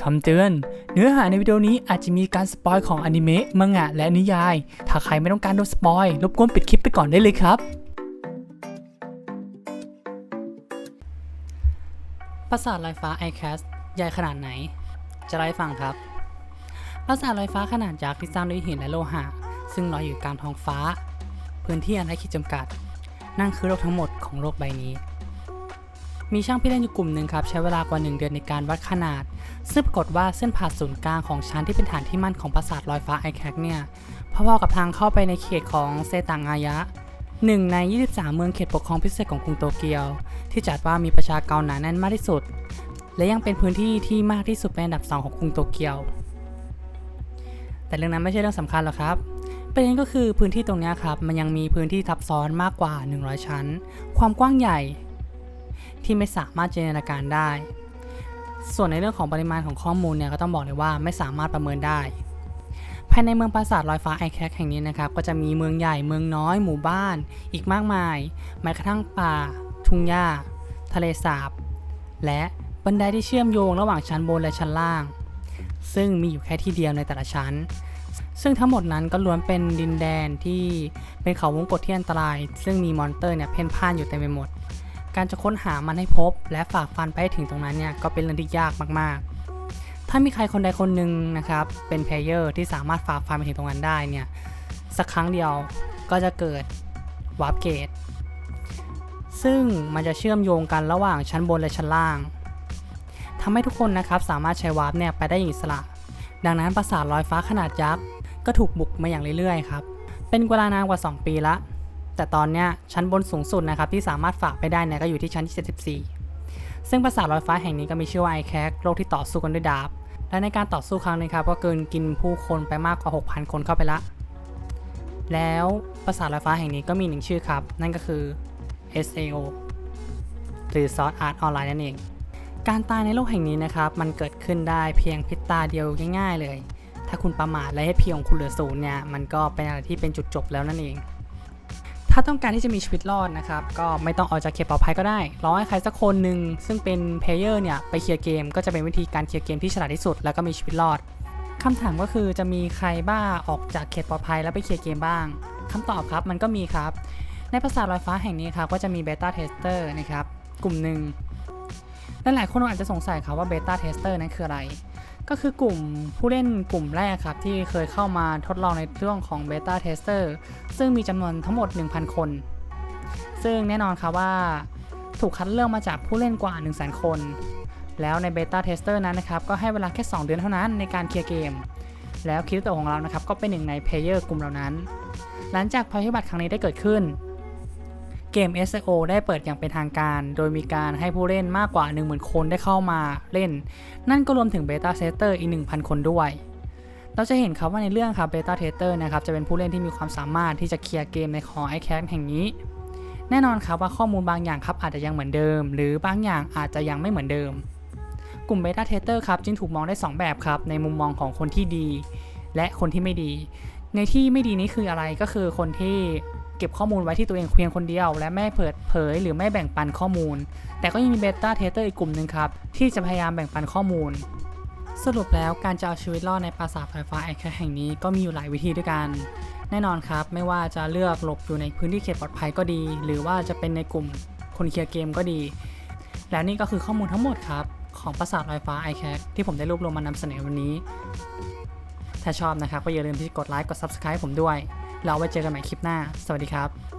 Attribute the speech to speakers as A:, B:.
A: คำเตือน เนื้อหาในวิดีโอนี้อาจจะมีการสปอยของอนิเมะ มังงะ และนิยาย ถ้าใครไม่ต้องการโดนสปอย รบกวนปิดคลิปไปก่อนได้เลยครับ ปราสาทลอยฟ้า iCast ใหญ่ขนาดไหน จะไล่ฟังครับ ปราสาทลอยฟ้าขนาดยักษ์ที่สร้างด้วยหินและโลหะ ซึ่งลอยอยู่กลางท้องฟ้า พื้นที่อันไร้ขีดจำกัด นั่นคือโลกทั้งหมดของโลกใบนี้ มีช่างพิเรนอยู่กลุ่มหนึ่งครับ ใช้เวลากว่า 1 เดือนในการวัดขนาด ซึ่งปรากฏว่าเส้นผ่าศูนย์กลางของชั้นที่เป็นฐานที่มั่นของปราสาทลอยฟ้าไอแคกเนี่ยพอๆกับทางเข้าไปในเขตของเซตังอายะหนึ่งใน 23 เมืองเขตปกครองพิเศษของกรุงโตเกียว ที่จัดว่ามีประชากรหนาแน่นมากที่สุด และยังเป็นพื้นที่ที่มากที่สุดเป็นอันดับ 2 ของกรุงโตเกียว แต่เรื่องนั้นไม่ใช่เรื่องสำคัญหรอกครับประเด็นก็คือพื้นที่ตรงนี้ครับมันยังมีพื้นที่ทับซ้อนมากกว่า 100 ชั้น ความกว้างใหญ่ ที่ไม่สามารถจินตนาการได้ ส่วนในเรื่องของปริมาณของข้อมูลเนี่ยก็ต้องบอกเลยว่าไม่สามารถประเมินได้ ภายในเมืองปราสาทลอยฟ้าไอแคกแห่งนี้นะครับก็จะมีเมืองใหญ่เมืองน้อยหมู่บ้าน อีกมากมายแม้กระทั่งป่า ทุ่งหญ้า ทะเลสาบ และบันไดที่เชื่อมโยงระหว่างชั้นบนและชั้นล่าง ซึ่งมีอยู่แค่ที่เดียวในแต่ละชั้น ซึ่งทั้งหมดนั้นก็ล้วนเป็นดินแดนที่เป็นเขาวงกตที่อันตราย ซึ่งมีมอนเตอร์เนี่ยเพ่นพ่านอยู่เต็มไปหมด การจะค้นหามันให้พบ และฝ่าฟันไปให้ถึงตรงนั้นเนี่ยก็เป็นเรื่องที่ยากมากๆ ถ้ามีใครคนใดคนหนึ่งนะครับเป็นเพลเยอร์ที่สามารถฝ่าฟันไปถึงตรงนั้นได้เนี่ยสักครั้งเดียวก็จะเกิดวาร์ปเกตซึ่งมันจะเชื่อมโยงกันระหว่างชั้นบนและชั้นล่างทำให้ทุกคนนะครับสามารถใช้วาร์ปเนี่ยไปได้อย่างอิสระ ดังนั้นปราสาทลอยฟ้าขนาดยักษ์ก็ถูกบุกมาอย่างเรื่อยๆครับเป็นเวลานานกว่า 2 ปีละ แต่ตอนเนี้ยชั้นบนสูงสุดนะครับที่สามารถฝากไปได้เนี่ยก็อยู่ที่ชั้นที่ 74 ซึ่งปราสาทลอยฟ้าแห่งนี้ก็มีชื่อว่าไอแคกโลกที่ต่อสู้กันด้วยดาบ และในการต่อสู้ครั้งนี้ครับก็เกินกินผู้คนไปมากกว่า 6,000 คนเข้าไปละ แล้วปราสาทลอยฟ้าแห่งนี้ก็มีหนึ่งชื่อครับ นั่นก็คือ SAO หรือ Sword Art Online นั่นเอง การตายในโลกแห่งนี้นะครับมันเกิดขึ้นได้เพียงพริบตาเดียวง่าย ๆ เลยถ้าคุณประมาทและให้เพียงของคุณเหลือศูนย์เนี่ย มันก็เป็นอะไรที่เป็นจุดจบแล้วนั่นเอง ถ้าต้องการที่จะมีชีวิตรอดนะครับ ก็ไม่ต้องออกจากเขตปลอดภัยก็ได้รอให้ใครสักคนหนึ่งซึ่งเป็นเพลเยอร์เนี่ยไปเคลียร์เกม ก็จะเป็นวิธีการเคลียร์เกมที่ฉลาดที่สุด แล้วก็มีชีวิตรอดคำถามก็คือจะมีใครบ้าออกจากเขตปลอดภัยแล้วไปเคลียร์เกมบ้างคำตอบครับมันก็มีครับ ในภาษาลอยฟ้าแห่งนี้ครับก็จะมีเบต้าเทสเตอร์นะครับกลุ่มหนึ่งและหลายคนอาจจะสงสัยครับว่าเบต้าเทสเตอร์นั้นคืออะไร ก็คือกลุ่มผู้เล่นกลุ่มแรกครับ ที่เคยเข้ามาทดลองในเรื่องของเบต้าเทสเตอร์ซึ่งมีจำนวนทั้งหมด 1,000 คน ซึ่งแน่นอนครับว่าถูกคัดเลือกมาจากผู้เล่นกว่า 1 0 0 0 0 0 คน แล้วในเบต้าเทสเตอร์นั้นนะครับ ก็ให้เวลาแค่ 2 เดือนเท่านั้นในการเคลียร์เกม แล้วคิริโตของเรานะครับ ก็เป็นหนึ่งในเพลเยอร์กลุ่มเหล่านั้น หลังจากภัยพิบัติครั้งนี้ได้เกิดขึ้น กม SO ได้เปิดอย่างเป็นทางการ โดยมีการให้ผู้เล่นมากกว่า 10,000 คนได้เข้ามาเล่น นั่นก็รวมถึงเบต้าเทสเตอร์อีก 1,000 คนด้วย เราจะเห็นครับว่าในเรื่องครับเบต้าเทสเตอร์นะครับจะเป็นผู้เล่นที่มีความสามารถที่จะเคลียร์เกมในของ i c a แห่งนี้ แน่นอนครับว่าข้อมูลบางอย่างครับอาจจะยังเหมือนเดิม หรือบางอย่างอาจจะยังไม่เหมือนเดิม กลุ่มเบต้าเทสเตอร์ครับจึงถูกมองได้ 2 แบบครับในมุมมองของคนที่ดี และคนที่ไม่ดี ในที่ไม่ดีนี้คืออะไรก็คือคนที่ เก็บข้อมูลไว้ที่ตัวเองเพียงคนเดียว และไม่เปิดเผยหรือไม่แบ่งปันข้อมูล แต่ก็ยังมีเบต้าเทสเตอร์อีกกลุ่มหนึ่งครับ ที่จะพยายามแบ่งปันข้อมูล สรุปแล้วการจะเอาชีวิตรอดในปราสาทไฟฟ้าไอแคแห่งนี้ก็มีอยู่หลายวิธีด้วยกัน แน่นอนครับ ไม่ว่าจะเลือกหลบอยู่ในพื้นที่เขตปลอดภัยก็ดี หรือว่าจะเป็นในกลุ่มคนเคลียร์เกมก็ดี แล้วนี่ก็คือข้อมูลทั้งหมดครับของปราสาทไฟฟ้า i c a ที่ผมได้รวบรวมมานำเสนอวันนี้ ถ้าชอบนะครับก็อย่าลืมที่กดไลค์กด Subscribe ผมด้วย เราไว้เจอกันใหม่คลิปหน้า สวัสดีครับ